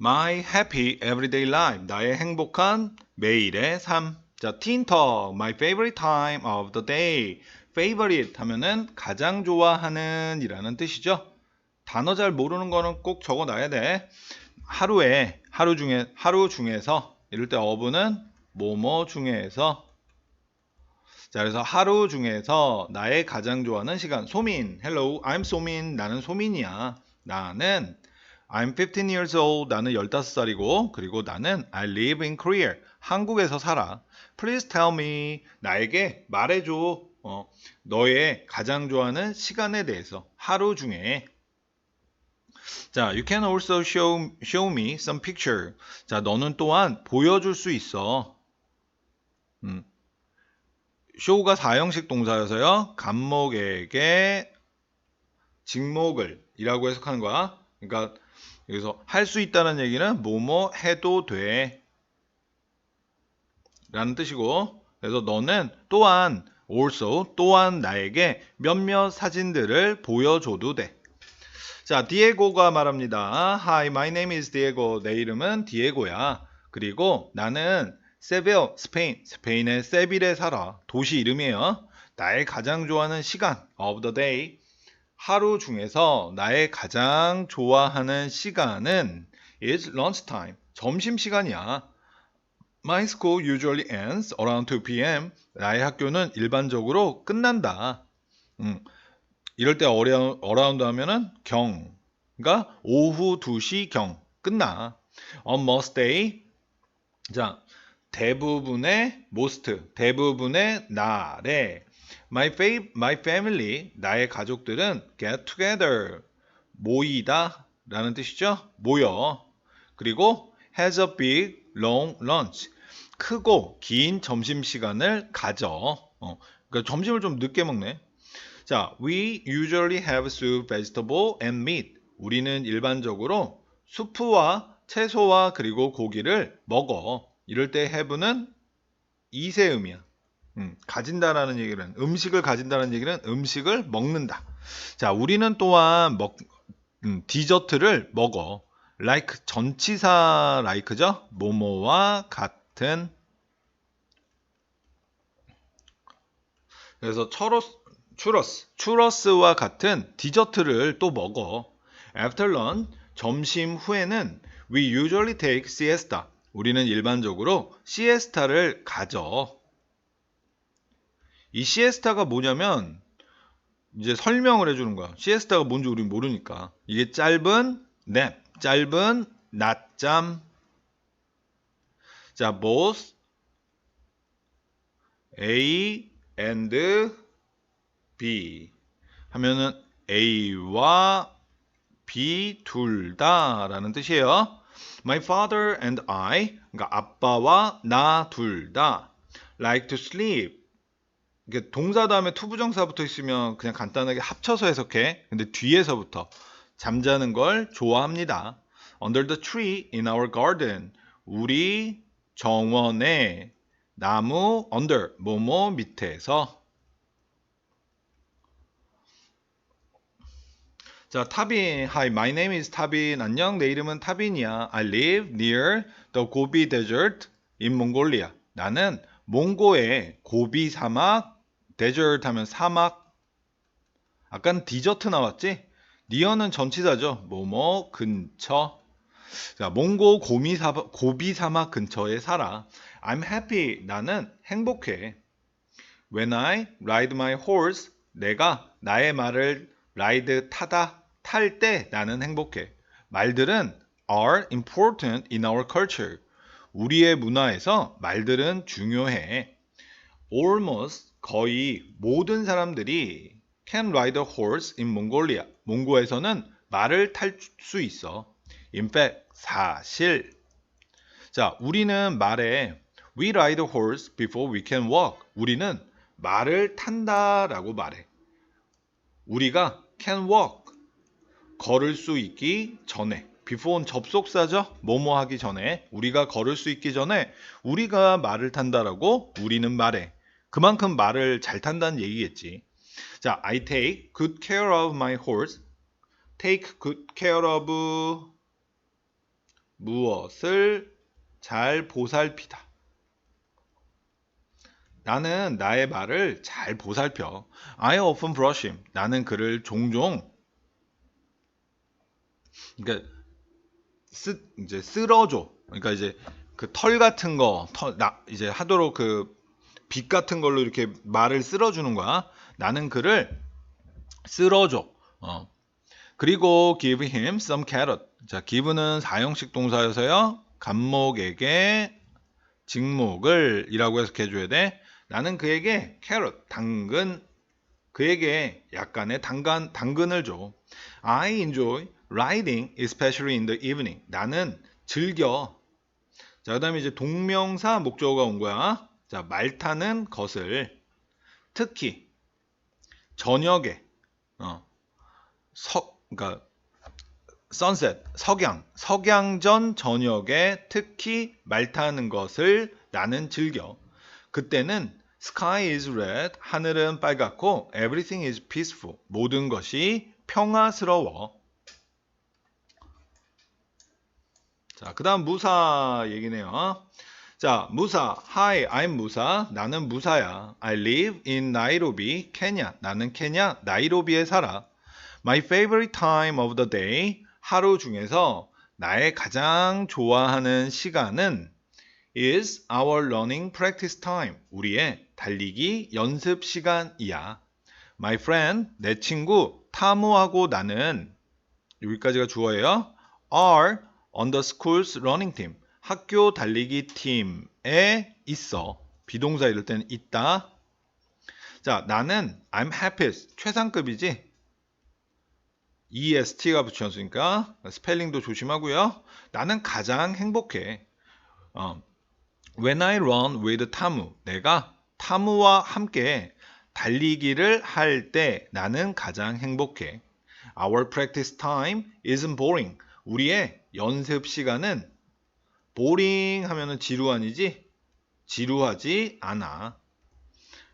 My happy everyday life. 나의 행복한 매일의 삶. 자, talk. My favorite time of the day. favorite 하면은 가장 좋아하는 이라는 뜻이죠. 단어 잘 모르는 거는 꼭 적어 놔야 돼. 하루에, 하루 중에, 하루 중에서, 이럴 때 어부는 뭐뭐 중에서. 자, 그래서 하루 중에서 나의 가장 좋아하는 시간. 소민. Hello, I'm 소민. 나는 소민이야. 나는 I'm 15 years old. 나는 15살이고, 그리고 나는 I live in Korea. 한국에서 살아. Please tell me. 나에게 말해줘. 어, 너의 가장 좋아하는 시간에 대해서. 하루 중에. 자, you can also show, show me some picture. 자, 너는 또한 보여줄 수 있어. 음. show가 사형식 동사여서요. 간목에게 직목을 이라고 해석하는 거야. 그러니까 여기서 할 수 있다는 얘기는 뭐뭐 해도 돼. 라는 뜻이고 그래서 너는 또한 also 또한 나에게 몇몇 사진들을 보여줘도 돼. 자, 디에고가 말합니다. Hi, my name is Diego. 내 이름은 디에고야. 그리고 나는 세빌, 스페인, 스페인의 세빌에 살아. 도시 이름이에요. 나의 가장 좋아하는 시간 of the day. 하루 중에서 나의 가장 좋아하는 시간은 is lunchtime. 점심 시간이야. My school usually ends around 2 p.m. 나의 학교는 일반적으로 끝난다. 음, 이럴 때 어려, 어라운드 하면은 경. 그러니까 오후 2시 경. 끝나. On most day. 자, 대부분의 most. 대부분의 날에 my, fa- my family. 나의 가족들은 get together. 모이다. 라는 뜻이죠. 모여. 그리고 has a big long lunch. 크고 긴 점심 시간을 가져. 어, 그러니까 점심을 좀 늦게 먹네. 자, we usually have soup, vegetable, and meat. 우리는 일반적으로 수프와 채소와 그리고 고기를 먹어. 이럴 때 have는 이세음이야. 음, 가진다라는 얘기는 음식을 가진다는 얘기는 음식을 먹는다. 자, 우리는 또한 먹 음, 디저트를 먹어. like 전치사 like죠? 뭐뭐와 같은 그래서 처로스 추러스, 추러스와 같은 디저트를 또 먹어. After lunch, 점심 후에는 we usually take siesta. 우리는 일반적으로 시에스타를 가져. 이 시에스타가 뭐냐면 이제 설명을 해주는 거야. 시에스타가 뭔지 우린 모르니까. 이게 짧은 냅, 짧은 낮잠. 자, both A and B 하면은 A와 B 둘 다라는 뜻이에요. My father and I, 그러니까 아빠와 나 둘 다 like to sleep. 이게 동사 다음에 투부정사 붙어 있으면 그냥 간단하게 합쳐서 해석해. 근데 뒤에서부터 잠자는 걸 좋아합니다. Under the tree in our garden. 우리 정원의 나무 under 뭐뭐 밑에서 자, 타빈. Hi, my name is 타빈. 안녕. 내 이름은 타빈이야. I live near the Gobi Desert in Mongolia. 나는 몽고의 고비 사막, desert 하면 사막. 아까는 디저트 나왔지? near는 전치사죠. 뭐뭐 근처. 자, 몽고 고미 사막, 고비 사막 근처에 살아. I'm happy. 나는 행복해. When I ride my horse, 내가 나의 말을 ride 타다 탈 때 나는 행복해. 말들은 are important in our culture. 우리의 문화에서 말들은 중요해. Almost 거의 모든 사람들이 can ride a horse in Mongolia. 몽고에서는 말을 탈 수 있어. In fact, 사실. 자, 우리는 말에 we ride a horse before we can walk. 우리는 말을 탄다라고 말해. 우리가 can walk. 걸을 수 있기 전에. before는 접속사죠. 뭐뭐 하기 전에. 우리가 걸을 수 있기 전에 우리가 말을 탄다라고 우리는 말해. 그만큼 말을 잘 탄다는 얘기겠지. 자, I take good care of my horse. take good care of 무엇을 잘 보살피다. 나는 나의 말을 잘 보살펴. I often brush him. 나는 그를 종종 그러니까 쓰 이제 쓸어줘. 그러니까 이제 그 털 같은 거, 털, 나 이제 하도록 그 빛 같은 걸로 이렇게 말을 쓸어주는 거야. 나는 그를 쓸어줘. 어. 그리고 give him some carrot. 자, give는 사형식 동사여서요. 간목에게 직목을 이라고 해석해 줘야 돼. 나는 그에게 carrot, 당근, 그에게 약간의 당근, 당근을 줘. I enjoy riding, especially in the evening. 나는 즐겨. 자, 그 다음에 이제 동명사 목적어가 온 거야. 자, 말 타는 것을 특히 저녁에, 어, 서, 그러니까 sunset, 석양, 석양 전 저녁에 특히 말 타는 것을 나는 즐겨. 그때는 sky is red, 하늘은 빨갛고 everything is peaceful, 모든 것이 평화스러워. 자, 그 다음 무사 얘기네요. 자, 무사. Hi, I'm 무사. 나는 무사야. I live in Nairobi, 케냐. 나는 케냐, 나이로비에 살아. My favorite time of the day. 하루 중에서 나의 가장 좋아하는 시간은 is our running practice time. 우리의 달리기 연습 시간이야. My friend, 내 친구, 타무하고 나는 여기까지가 주어예요. are on the school's running team. 학교 달리기 팀에 있어. 비동사 이럴 때는 있다. 자, 나는 I'm happiest. 최상급이지. EST가 붙였으니까 스펠링도 조심하고요. 나는 가장 행복해. 어, When I run with 타무. 내가 타무와 함께 달리기를 할 때 나는 가장 행복해. Our practice time isn't boring. 우리의 연습 시간은 boring 하면은 지루한이지? 지루하지 않아.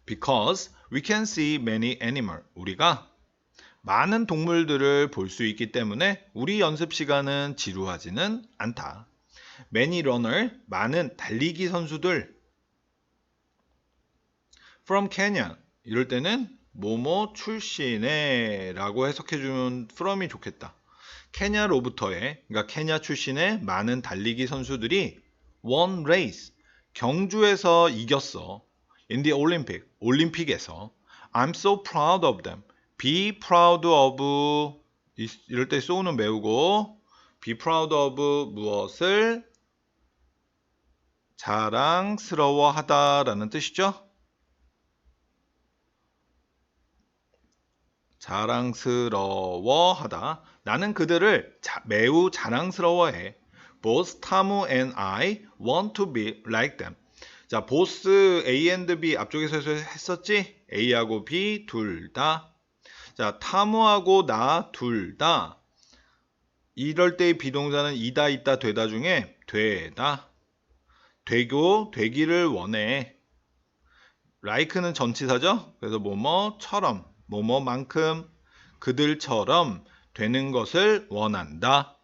Because we can see many animals. 우리가 많은 동물들을 볼 수 있기 때문에 우리 연습 시간은 지루하지는 않다. Many runner, 많은 달리기 선수들. From Kenya. 이럴 때는 뭐뭐 출신의 라고 해석해주면 from이 좋겠다. 케냐로부터의, 그러니까 케냐 출신의 많은 달리기 선수들이 won race, 경주에서 이겼어. In the Olympic, 올림픽에서. I'm so proud of them. Be proud of, 이- 이럴 때 so는 메우고, be proud of 무엇을 자랑스러워하다라는 뜻이죠. 자랑스러워하다. 나는 그들을 자- 매우 자랑스러워해. Both 타무 and I want to be like them. 자, 보스 A and B 앞쪽에서 했었지? A하고 B 둘 다. 자, 타무하고 나 둘 다. 이럴 때의 비동사는 이다, 있다, 되다 중에 되다. 되고, 되기를 원해. like는 전치사죠? 그래서 뭐뭐처럼, 뭐뭐만큼, 그들처럼 되는 것을 원한다.